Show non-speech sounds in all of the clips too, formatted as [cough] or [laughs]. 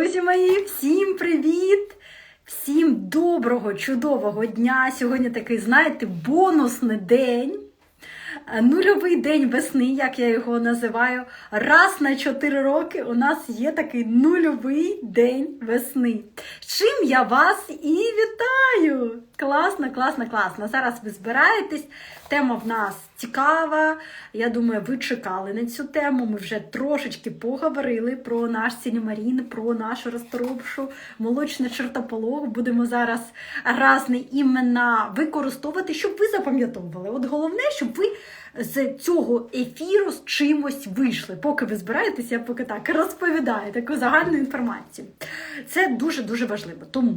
Друзі мої, всім привіт! Всім доброго, чудового дня! Сьогодні такий, знаєте, бонусний день. Е, Нульовий день весни, як я його називаю. Раз на 4 роки у нас є такий нульовий день весни. Чим я вас і вітаю! Класно, класно, класно. Зараз ви збираєтесь. Тема в нас цікава. Я думаю, ви чекали на цю тему. Ми вже трошечки поговорили про наш сінімарін, про нашу розторопшу молочний чертополох. Будемо зараз разні імена використовувати, щоб ви запам'ятовували. От головне, щоб ви з цього ефіру з чимось вийшли. Поки ви збираєтеся, я поки так розповідаю таку загальну інформацію. Це дуже-дуже важливо. Тому.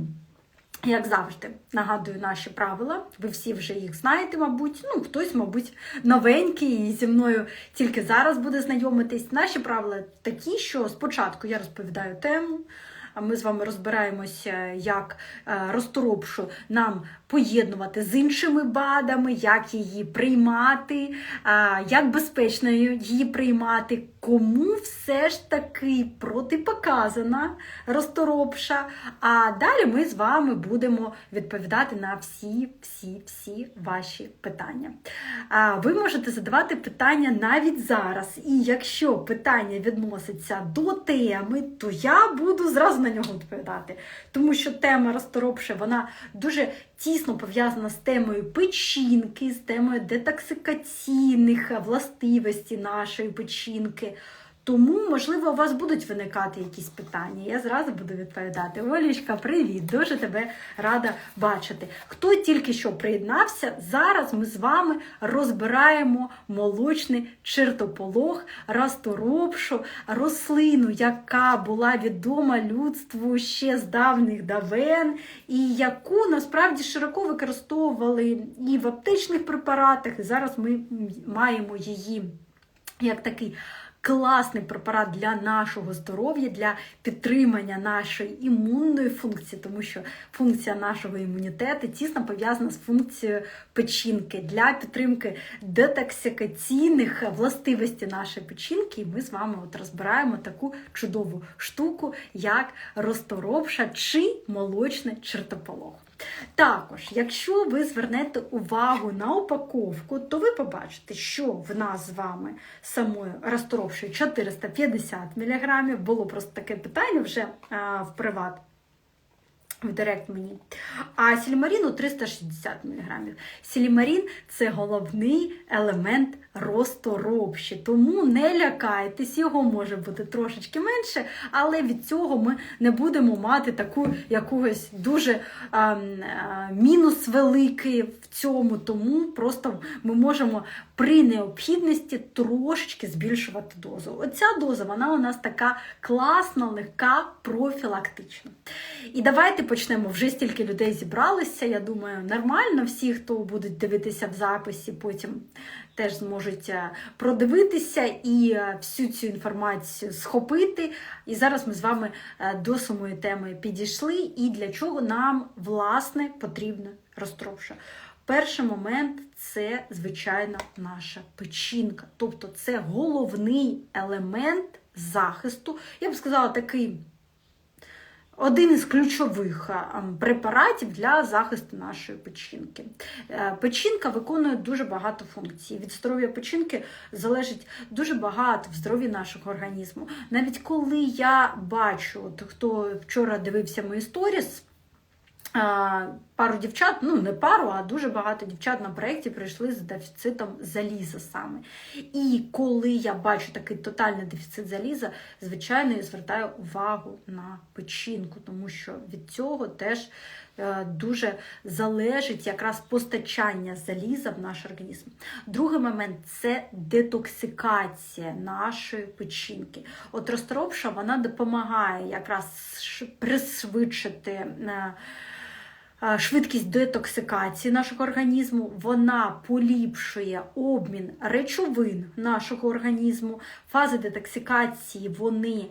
Як завжди, нагадую наші правила. Ви всі вже їх знаєте, мабуть. Ну, хтось, мабуть, новенький і зі мною тільки зараз буде знайомитись. Наші правила такі, що спочатку я розповідаю тему. А ми з вами розбираємося, як е, розторопшу нам поєднувати з іншими БАДами, як її приймати, як безпечно її приймати, кому все ж таки протипоказана розторопша. А далі ми з вами будемо відповідати на всі, всі, всі ваші питання. А, ви можете задавати питання навіть зараз. І якщо питання відноситься до теми, то я буду зразу на нього відповідати. Тому що тема розторопша, вона дуже тісно пов'язана з темою печінки, з темою детоксикаційних властивостей нашої печінки. Тому, можливо, у вас будуть виникати якісь питання. Я зразу буду відповідати. Олічка, привіт! Дуже тебе рада бачити. Хто тільки що приєднався, зараз ми з вами розбираємо молочний чертополох, расторопшу, рослину, яка була відома людству ще з давніх давен, і яку насправді широко використовували і в аптечних препаратах. І зараз ми маємо її як такий класний препарат для нашого здоров'я, для підтримання нашої імунної функції, тому що функція нашого імунітету тісно пов'язана з функцією печінки для підтримки детоксикаційних властивостей нашої печінки. І ми з вами от розбираємо таку чудову штуку, як розторопша чи молочний чертополох. Також, якщо ви звернете увагу на упаковку, то ви побачите, що в нас з вами самою розторопшою 450 мг. Було просто таке питання вже а, в приват. В директ мені. А сілімаріну 360 мг. Сілімарін це головний елемент розторопші, тому не лякайтесь, його може бути трошечки менше, але від цього ми не будемо мати таку якогось дуже а, а, мінус великий в цьому, тому просто ми можемо при необхідності трошечки збільшувати дозу. Оця доза, вона у нас така класна, легка, профілактична. І давайте почнемо. Вже стільки людей зібралися. Я думаю, нормально. Всі, хто будуть дивитися в записі, потім теж зможуть е, продивитися і е, всю цю інформацію схопити. І зараз ми з вами е, до самої теми підійшли. І для чого нам, власне, потрібна розтропша. Перший момент це, звичайно, наша печінка. Тобто це головний елемент захисту. Я б сказала, такий один із ключових препаратів для захисту нашої печінки. Печінка виконує дуже багато функцій. Від здоров'я печінки залежить дуже багато в здоров'ї нашого організму. Навіть коли я бачу, хто вчора дивився мої сторіс, пару дівчат, ну не пару, а дуже багато дівчат на проєкті прийшли з дефіцитом заліза саме. І коли я бачу такий тотальний дефіцит заліза, звичайно, я звертаю увагу на печінку, тому що від цього теж е, дуже залежить якраз постачання заліза в наш організм. Другий момент це детоксикація нашої печінки. От розторопша вона допомагає якраз пришвидшити. Швидкість детоксикації нашого організму, вона поліпшує обмін речовин нашого організму, Фази детоксикації вони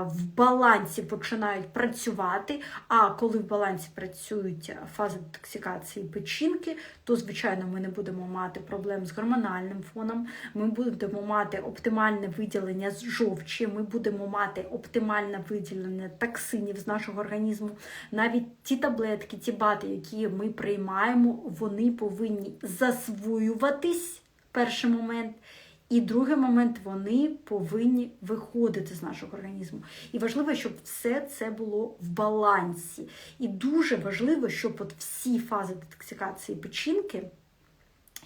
в балансі починають працювати. А коли в балансі працюють фази детоксикації печінки, то звичайно ми не будемо мати проблем з гормональним фоном. Ми будемо мати оптимальне виділення з жовчі, ми будемо мати оптимальне виділення токсинів з нашого організму. Навіть ті таблетки, ті бати, які ми приймаємо, вони повинні засвоюватись перший момент. І другий момент вони повинні виходити з нашого організму. І важливо, щоб все це було в балансі. І дуже важливо, щоб от всі фази детоксикації печінки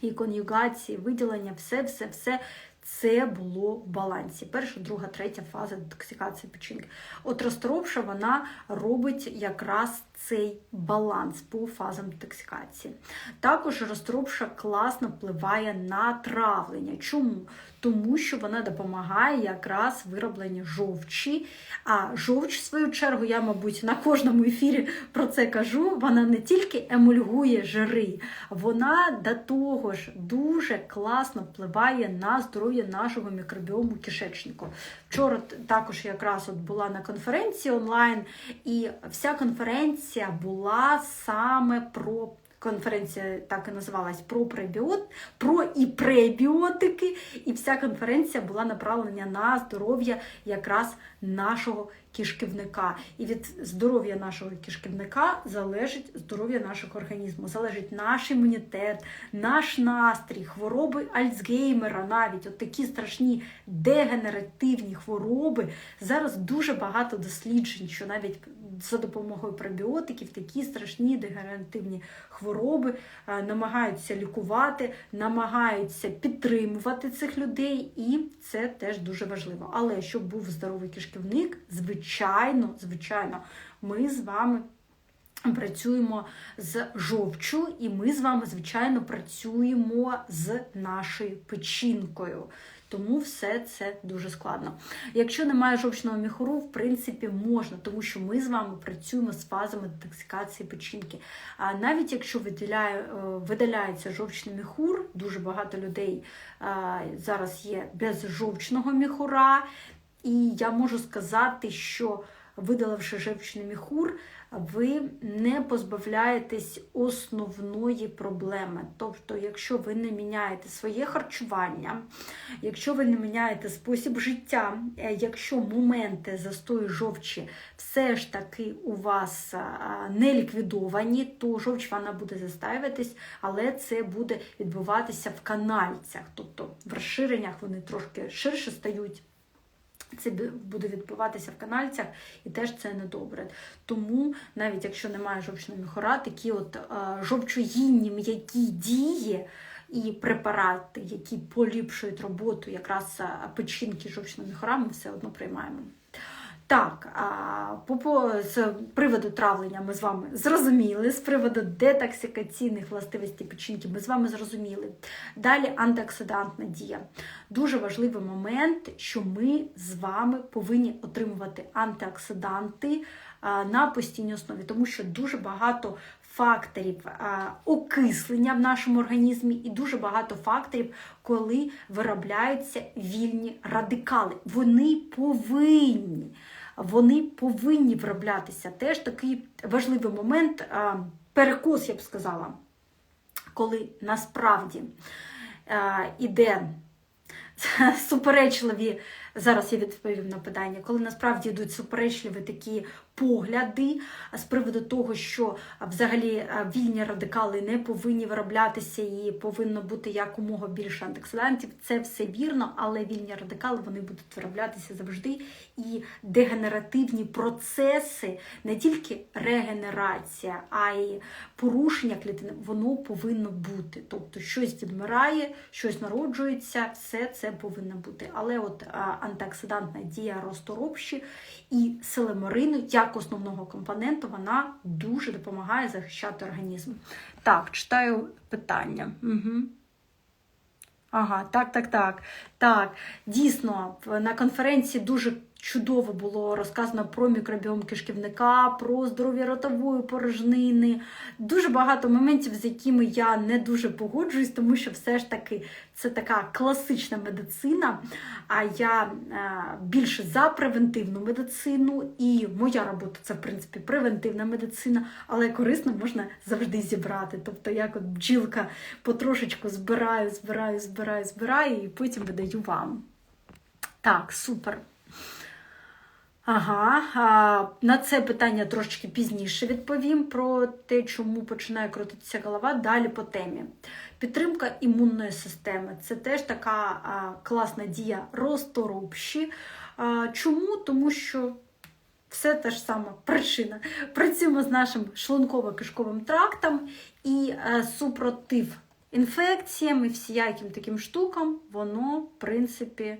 і кон'югації, виділення, все, все, все. Це було в балансі. Перша, друга, третя фаза детоксикації печінки. От розторопша вона робить якраз цей баланс по фазам детоксикації. Також розторопша класно впливає на травлення. Чому? Тому що вона допомагає якраз виробленню жовчі. А жовч, в свою чергу, я, мабуть, на кожному ефірі про це кажу. Вона не тільки емульгує жири, вона до того ж дуже класно впливає на здоров'я нашого мікробіому кишечнику. Вчора також якраз от була на конференції онлайн, і вся конференція була саме про. Конференція так і називалась про пребіот, про і пребіотики, і вся конференція була направлена на здоров'я якраз нашого кишківника. І від здоров'я нашого кишківника залежить здоров'я нашого організму, залежить наш імунітет, наш настрій, хвороби Альцгеймера, навіть от такі страшні дегенеративні хвороби. Зараз дуже багато досліджень, що навіть за допомогою пробіотиків такі страшні дегенеративні хвороби е, намагаються лікувати, намагаються підтримувати цих людей, і це теж дуже важливо. Але щоб був здоровий кишківник, звичайно, звичайно, ми з вами. Працюємо з жовчу, і ми з вами, звичайно, працюємо з нашою печінкою. Тому все це дуже складно. Якщо немає жовчного міхуру, в принципі, можна, тому що ми з вами працюємо з фазами детоксикації печінки. А навіть якщо виділяє, е, видаляється жовчний міхур, дуже багато людей зараз є без жовчного міхура, і я можу сказати, що видаливши жовчний міхур, ви не позбавляєтесь основної проблеми. Тобто, якщо ви не міняєте своє харчування, якщо ви не міняєте спосіб життя, е, якщо моменти застою жовчі все ж таки у вас не ліквідовані, то жовч вона буде застаюватись, але це буде відбуватися в канальцях. Тобто в розширеннях вони трошки ширше стають. Це буде відбуватися в канальцях, і теж це недобре. Тому, навіть якщо немає жовчного міхора, такі от жовчогінні м'які дії і препарати, які поліпшують роботу якраз печінки жовчного міхора, ми все одно приймаємо. Так, по, з приводу травлення ми з вами зрозуміли, з приводу детоксикаційних властивостей печінки ми з вами зрозуміли. Далі антиоксидантна дія. Дуже важливий момент, що ми з вами повинні отримувати антиоксиданти на постійній основі, тому що дуже багато факторів окислення в нашому організмі і дуже багато факторів, коли виробляються вільні радикали. Вони повинні вони повинні вироблятися. Теж такий важливий момент, перекос, я б сказала, коли насправді іде суперечливі Зараз я відповім на питання, коли насправді йдуть суперечливі такі погляди з приводу того, що взагалі вільні радикали не повинні вироблятися і повинно бути якомога більше антиоксидантів. Це все вірно, але вільні радикали вони будуть вироблятися завжди. І дегенеративні процеси, не тільки регенерація, а й порушення клітини, воно повинно бути. Тобто щось відмирає, щось народжується, все це повинно бути. Але от антиоксидантна дія розторопші і селеморину, як основного компоненту, вона дуже допомагає захищати організм. Так, читаю питання. Угу. Ага, так, так, так. Так, дійсно, на конференції дуже чудово було розказано про мікробіом кишківника, про здоров'я ротової порожнини. Дуже багато моментів, з якими я не дуже погоджуюсь, тому що все ж таки це така класична медицина. А я е, більше за превентивну медицину, і моя робота це в принципі превентивна медицина, але корисно можна завжди зібрати. Тобто, як от бджілка потрошечку збираю, збираю, збираю, збираю, і потім видаю вам. Так, супер. Ага, а, на це питання трошечки пізніше відповім про те, чому починає крутитися голова. Далі по темі. Підтримка імунної системи це теж така а, класна дія розторопші. А, чому? Тому що все та ж сама причина. Працюємо з нашим шлунково-кишковим трактом і а, супротив інфекціям і всіяким таким штукам, воно, в принципі,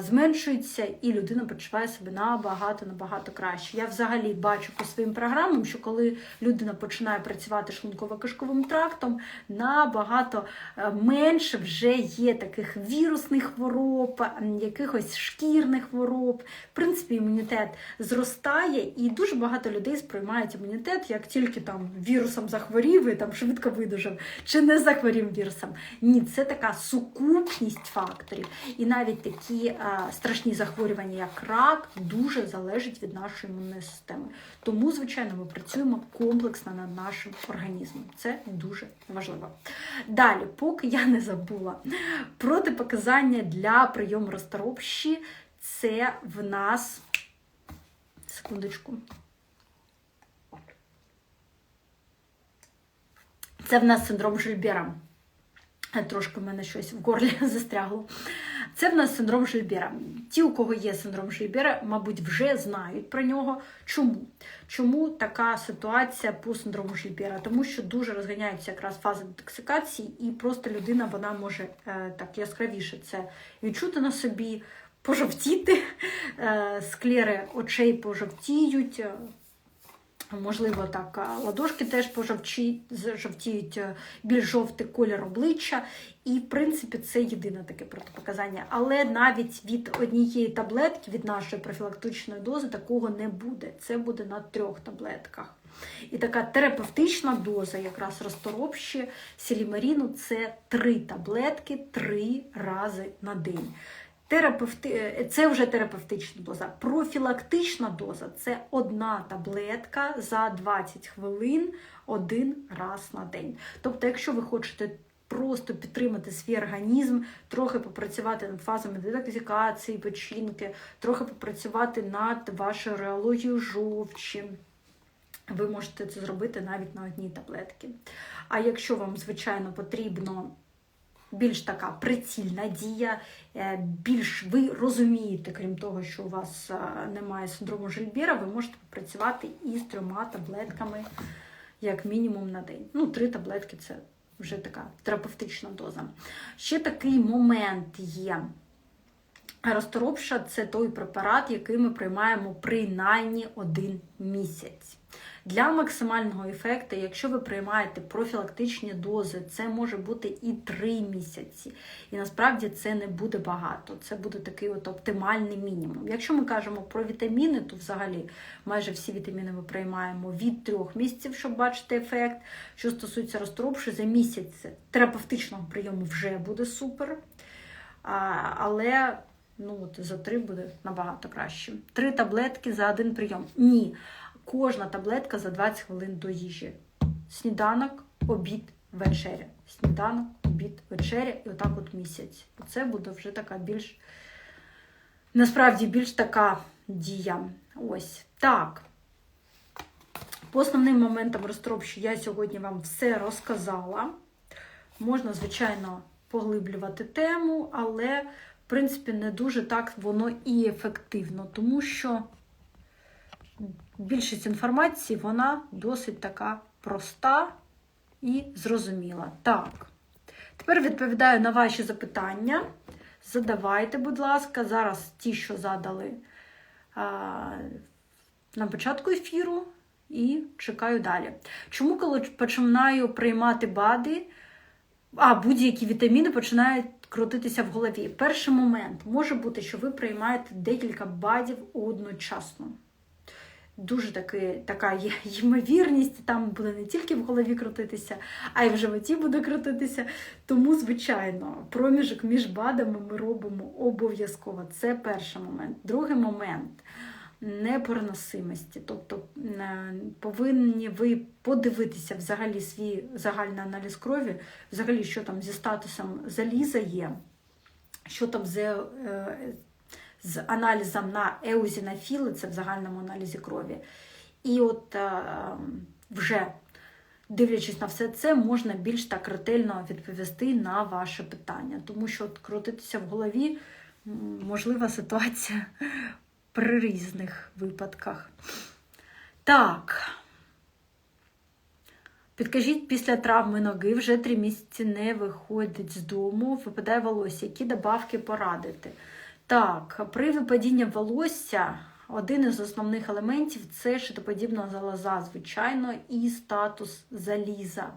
зменшується, і людина почуває себе набагато набагато краще. Я взагалі бачу по своїм програмам, що коли людина починає працювати шлунково-кишковим трактом, набагато менше вже є таких вірусних хвороб, якихось шкірних хвороб. В принципі, імунітет зростає, і дуже багато людей сприймають імунітет, як тільки там вірусом захворів і там швидко видужав, чи не захворів вірусом. Ні, це така сукупність факторів. І навіть такі страшні захворювання, як рак, дуже залежать від нашої імунної системи. Тому, звичайно, ми працюємо комплексно над нашим організмом. Це дуже важливо. Далі, поки я не забула, протипоказання для прийому розторопші це в нас. Секундочку. Це в нас синдром Жильбера. Трошки в мене щось в горлі [laughs] застрягло. Це в нас синдром Жильбера. Ті, у кого є синдром Жильбера, мабуть, вже знають про нього. Чому? Чому така ситуація по синдрому Жильбера? Тому що дуже розганяються якраз фази детоксикації, і просто людина вона може е, так яскравіше це відчути на собі, пожовтіти, [laughs] е, склери очей пожовтіють. Можливо, так, ладошки теж пожовтіють більш жовтий колір обличчя. І, в принципі, це єдине таке протипоказання. Але навіть від однієї таблетки, від нашої профілактичної дози, такого не буде. Це буде на трьох таблетках. І така терапевтична доза, якраз розторопші сілімаріну, це три таблетки три рази на день. Терапевти... Е, це вже терапевтична доза. Профілактична доза це одна таблетка за 20 хвилин один раз на день. Тобто, якщо ви хочете просто підтримати свій організм, трохи попрацювати над фазами детоксикації, печінки, трохи попрацювати над вашою реологією жовчі. Ви можете це зробити навіть на одній таблетці. А якщо вам, звичайно, потрібно більш така прицільна дія, е, більш ви розумієте, крім того, що у вас е, немає синдрому Жильбера, ви можете попрацювати із трьома таблетками, як мінімум, на день. Ну, три таблетки це вже така терапевтична доза. Ще такий момент є. Розторопша це той препарат, який ми приймаємо принаймні один місяць. Для максимального ефекту, якщо ви приймаєте профілактичні дози, це може бути і 3 місяці. І насправді це не буде багато, це буде такий от оптимальний мінімум. Якщо ми кажемо про вітаміни, то взагалі майже всі вітаміни ми приймаємо від 3 місяців, щоб бачити ефект. Що стосується розторопши, за місяць терапевтичного прийому вже буде супер. Але ну, от за три буде набагато краще. Три таблетки за один прийом. Ні кожна таблетка за 20 хвилин до їжі. Сніданок, обід, вечеря. Сніданок, обід, вечеря і отак от місяць. Це буде вже така більш, насправді, більш така дія. Ось. Так. По основним моментам розтропщу я сьогодні вам все розказала. Можна, звичайно, поглиблювати тему, але, в принципі, не дуже так воно і ефективно, тому що більшість інформації вона досить така проста і зрозуміла. Так, тепер відповідаю на ваші запитання. Задавайте, будь ласка, зараз ті, що задали на початку ефіру, і чекаю далі. Чому, коли починаю приймати БАДи, а будь-які вітаміни починають крутитися в голові. Перший момент може бути, що ви приймаєте декілька бадів одночасно. Дуже таки, така є [laughs] ймовірність, там буде не тільки в голові крутитися, а й в животі буде крутитися. Тому, звичайно, проміжок між бадами ми робимо обов'язково. Це перший момент. Другий момент непереносимості. Тобто е, повинні ви подивитися взагалі свій загальний аналіз крові, взагалі, що там зі статусом заліза є, що там з, е, з аналізом на еузінофіли, це в загальному аналізі крові. І от е, вже. Дивлячись на все це, можна більш так ретельно відповісти на ваше питання, тому що от крутитися в голові можлива ситуація [laughs] при різних випадках. Так. Підкажіть, після травми ноги вже три місяці не виходить з дому, випадає волосся. Які добавки порадити? Так, при випадінні волосся один із основних елементів це шитоподібна залоза, звичайно, і статус заліза.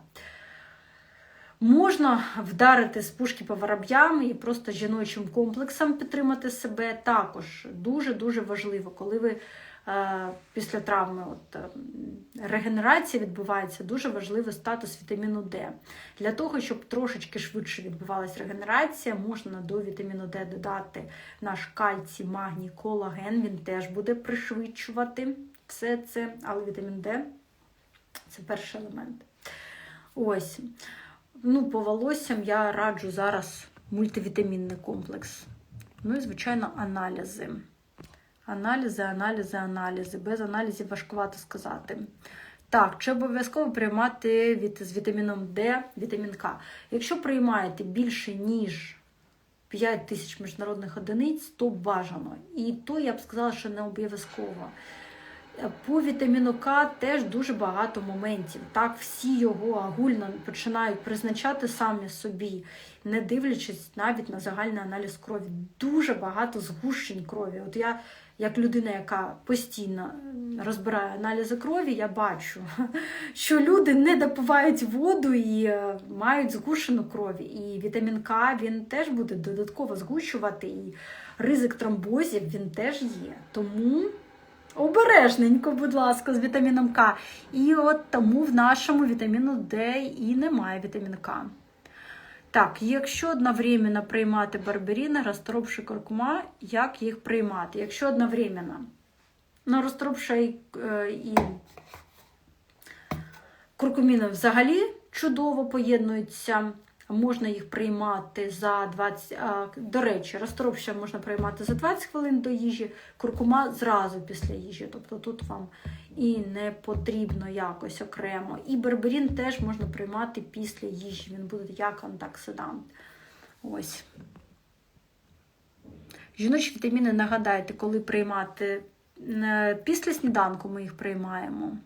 Можна вдарити з пушки по вороб'ям і просто жіночим комплексом підтримати себе. Також дуже-дуже важливо, коли ви після травми от, е, регенерація відбувається, дуже важливий статус вітаміну Д. Для того, щоб трошечки швидше відбувалася регенерація, можна до вітаміну Д додати наш кальцій, магній, колаген, він теж буде пришвидшувати все це, але вітамін Д це перший елемент. Ось. Ну, по волоссям я раджу зараз мультивітамінний комплекс. Ну і, звичайно, аналізи. Аналізи, аналізи, аналізи. Без аналізів важкувато сказати. Так, чи обов'язково приймати від, з вітаміном Д, вітамін К. Якщо приймаєте більше, ніж 5 тисяч міжнародних одиниць, то бажано. І то я б сказала, що не обов'язково. По вітаміну К теж дуже багато моментів. Так, всі його агульно починають призначати самі собі, не дивлячись навіть на загальний аналіз крові. Дуже багато згущень крові. От я, як людина, яка постійно розбирає аналізи крові, я бачу, [laughs] що люди не допивають воду і е, мають згущену крові. І вітамін К він теж буде додатково згущувати, і ризик тромбозів він теж є. Тому. Обережненько, будь ласка, з вітаміном К. І от тому в нашому вітаміну Д і немає вітаміну К. Так, якщо одновременно приймати барберіни, розторопши куркума, як їх приймати? Якщо одновременно, ну, розторопша і, е, і куркуміни взагалі чудово поєднуються. Можна їх приймати за 20, до речі, розторопща можна приймати за 20 хвилин до їжі, куркума зразу після їжі. Тобто тут вам і не потрібно якось окремо. І берберін теж можна приймати після їжі. Він буде як антиоксидант. Ось. Жіночі вітаміни, нагадайте, коли приймати е, після сніданку ми їх приймаємо.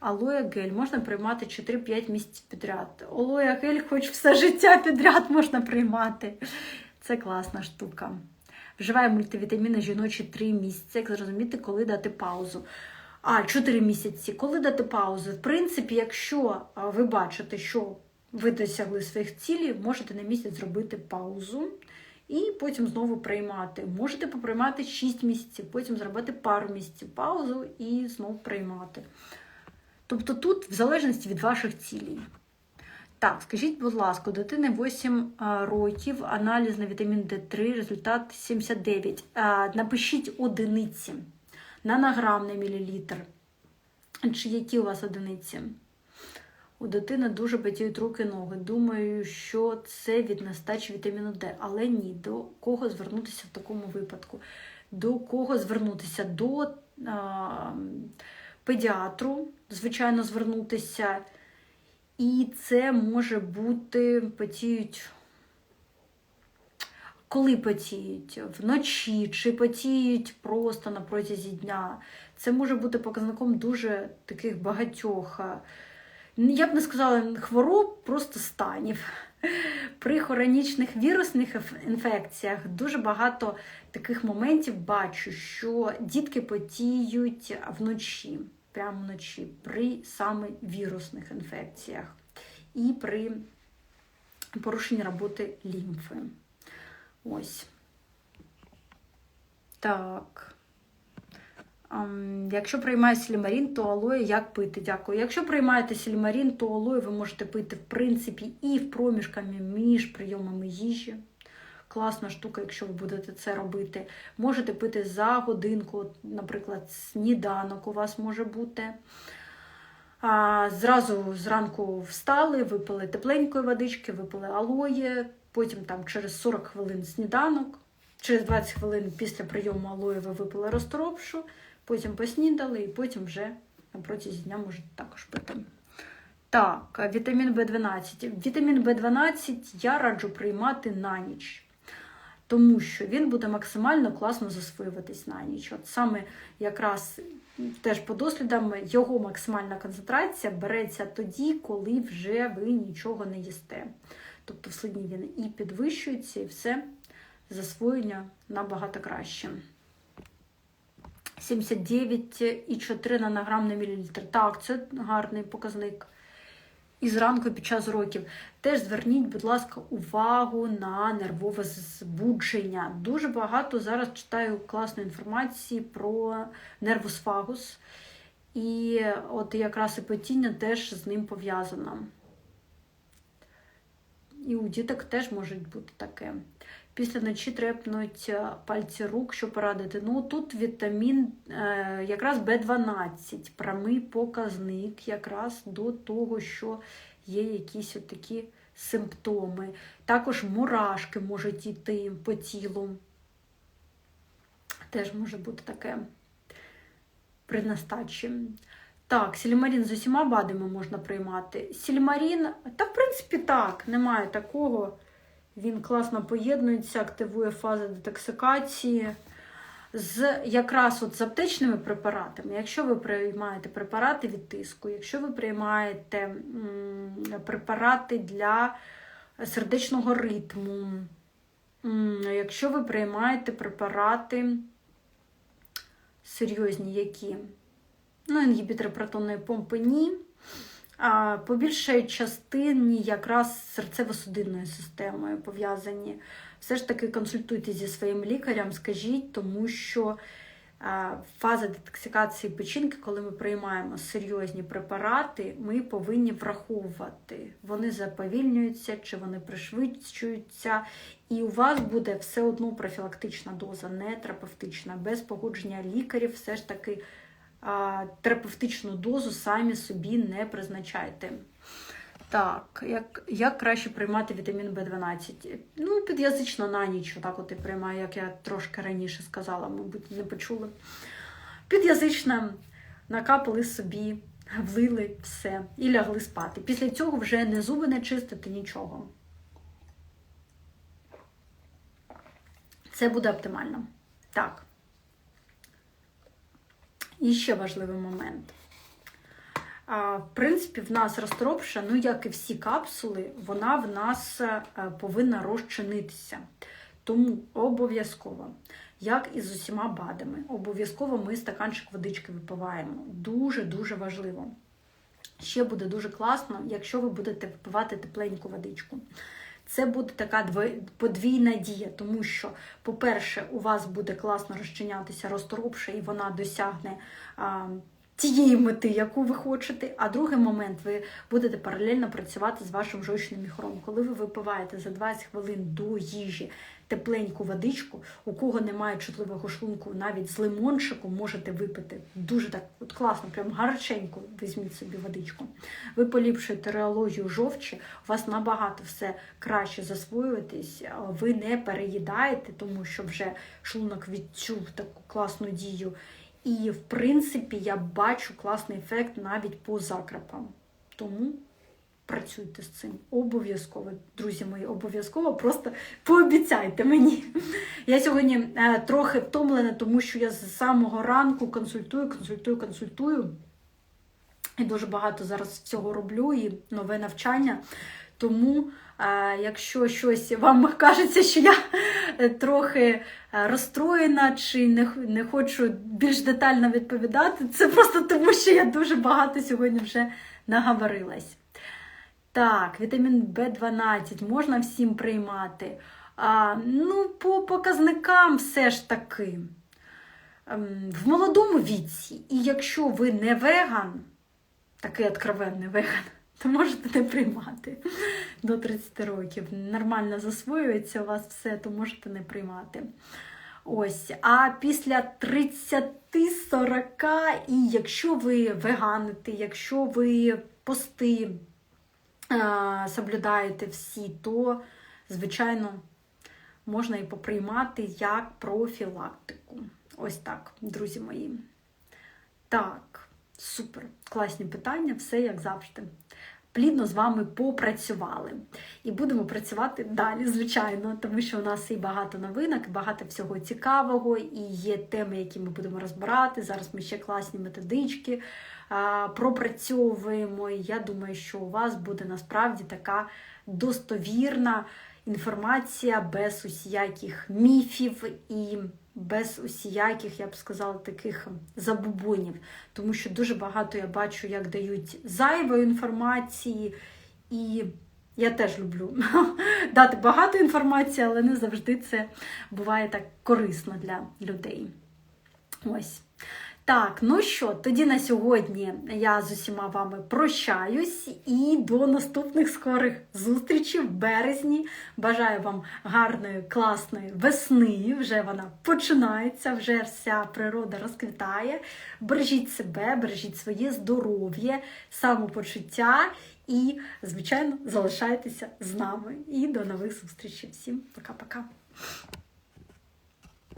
Алоя гель можна приймати 4-5 місяців підряд. Алоя гель хоч все життя підряд можна приймати. Це класна штука. Вживає мультивітаміни жіночі 3 місяці. Як зрозуміти, коли дати паузу. А, 4 місяці. Коли дати паузу? В принципі, якщо ви бачите, що ви досягли своїх цілей, можете на місяць зробити паузу. І потім знову приймати. Можете поприймати 6 місяців, потім зробити пару місяців паузу і знову приймати. Тобто тут, в залежності від ваших цілей. Так, скажіть, будь ласка, дитини 8 років, аналіз на вітамін D3, результат 79. Напишіть одиниці. Нанограм на мілілітр. Чи які у вас одиниці? У дитини дуже батіють руки ноги. Думаю, що це від нестачі вітаміну Д. Але ні, до кого звернутися в такому випадку? До кого звернутися? До а, педіатру, звичайно, звернутися. І це може бути потіють, коли потіють, вночі, чи потіють просто на протязі дня. Це може бути показником дуже таких багатьох. Я б не сказала хвороб, просто станів. При хронічних вірусних інфекціях дуже багато таких моментів бачу, що дітки потіють вночі прямо вночі при саме вірусних інфекціях і при порушення роботи лімфи. Ось. Так. Якщо приймає сільмарін, то алоє як пити? Дякую. Якщо приймаєте сільмарін, то алоє ви можете пити, в принципі, і в проміжками між прийомами їжі. Класна штука, якщо ви будете це робити. Можете пити за годинку, наприклад, сніданок у вас може бути. А, Зразу зранку встали, випили тепленької водички, випили алоє, потім там через 40 хвилин сніданок, через 20 хвилин після прийому алоє ви випили розторопшу, потім поснідали і потім вже протязі дня можете також пити. Так, вітамін В12. Вітамін В12 я раджу приймати на ніч. Тому що він буде максимально класно засвоюватись на ніч. От саме якраз теж по дослідам його максимальна концентрація береться тоді, коли вже ви нічого не їсте. Тобто в слині він і підвищується, і все засвоєння набагато краще. 79,4 нанограм на мілілітр. Так, це гарний показник. І зранку під час років. Теж зверніть, будь ласка, увагу на нервове збудження. Дуже багато зараз читаю класної інформації про нервосфагус. І от якраз і потіння теж з ним пов'язано. І у діток теж може бути таке. Після ночі трепнуть пальці рук, що порадити. Ну, тут вітамін е, якраз В12, прямий показник якраз до того, що є якісь от такі симптоми. Також мурашки можуть йти по тілу. Теж може бути таке при нестачі. Так, сільмарін з усіма бадами можна приймати. Сільмарін, та в принципі так, немає такого. Він класно поєднується, активує фази детоксикації. З якраз от з аптечними препаратами, якщо ви приймаєте препарати від тиску, якщо ви приймаєте м, препарати для сердечного ритму, м, якщо ви приймаєте препарати серйозні, які ну, інгібітори протонної помпи ні. По більшій частині якраз з серцево-судинною системою пов'язані. Все ж таки консультуйте зі своїм лікарем, скажіть, тому що фаза детоксикації печінки, коли ми приймаємо серйозні препарати, ми повинні враховувати. Вони заповільнюються чи вони пришвидшуються, і у вас буде все одно профілактична доза, не терапевтична, без погодження лікарів, все ж таки терапевтичну дозу самі собі не призначайте. Так, як як краще приймати вітамін В12? Ну, під'язично на ніч, отак от і приймаю, як я трошки раніше сказала, мабуть, не почули. Під'язично накапали собі, влили все і лягли спати. Після цього вже не зуби не чистити нічого. Це буде оптимально. Так. І ще важливий момент. В принципі, в нас розтропша, ну, як і всі капсули, вона в нас е, повинна розчинитися. Тому обов'язково, як і з усіма БАДами, обов'язково ми стаканчик водички випиваємо. Дуже-дуже важливо. Ще буде дуже класно, якщо ви будете випивати тепленьку водичку. Це буде така подвійна дія, тому що, по-перше, у вас буде класно розчинятися розторопша, і вона досягне тієї мети, яку ви хочете. А другий момент, ви будете паралельно працювати з вашим жовчним міхром. Коли ви випиваєте за 20 хвилин до їжі тепленьку водичку, у кого немає чутливого шлунку, навіть з лимончиком можете випити. Дуже так от класно, прям гарченько візьміть собі водичку. Ви поліпшуєте реологію жовчі, у вас набагато все краще засвоюєтесь, ви не переїдаєте, тому що вже шлунок відчув таку класну дію. І, в принципі, я бачу класний ефект навіть по закрапам. Тому працюйте з цим. Обов'язково, друзі мої, обов'язково просто пообіцяйте мені. Я сьогодні е, трохи втомлена, тому що я з самого ранку консультую, консультую, консультую. І дуже багато зараз цього роблю, і нове навчання. Тому, якщо щось вам кажеться, що я е, трохи е, розстроєна чи не не хочу більш детально відповідати, це просто тому, що я дуже багато сьогодні вже наговорилась. Так, вітамін В12 можна всім приймати. А, ну, по показникам все ж таки. Ем, В молодому віці, і якщо ви не веган, такий откровенний веган, то можете не приймати до 30 років. Нормально засвоюється у вас все, то можете не приймати. Ось, а після 30-40, і якщо ви веганите, якщо ви пости е, соблюдаєте всі, то, звичайно, можна і поприймати як профілактику. Ось так, друзі мої. Так, супер, класні питання, все як завжди. Плідно з вами попрацювали. І будемо працювати далі, звичайно, тому що у нас і багато новинок, і багато всього цікавого, і є теми, які ми будемо розбирати. Зараз ми ще класні методички а, пропрацьовуємо. І я думаю, що у вас буде насправді така достовірна інформація без усіяких міфів і без усіяких, я б сказала, таких забубонів. Тому що дуже багато я бачу, як дають зайвої інформації, і я теж люблю [laughs] дати багато інформації, але не завжди це буває так корисно для людей. Ось. Так, ну що, тоді на сьогодні я з усіма вами прощаюсь і до наступних скорих зустрічей в березні. Бажаю вам гарної, класної весни. Вже вона починається, вже вся природа розквітає. Бережіть себе, бережіть своє здоров'я, самопочуття і, звичайно, залишайтеся з нами. І до нових зустрічей. Всім пока-пока.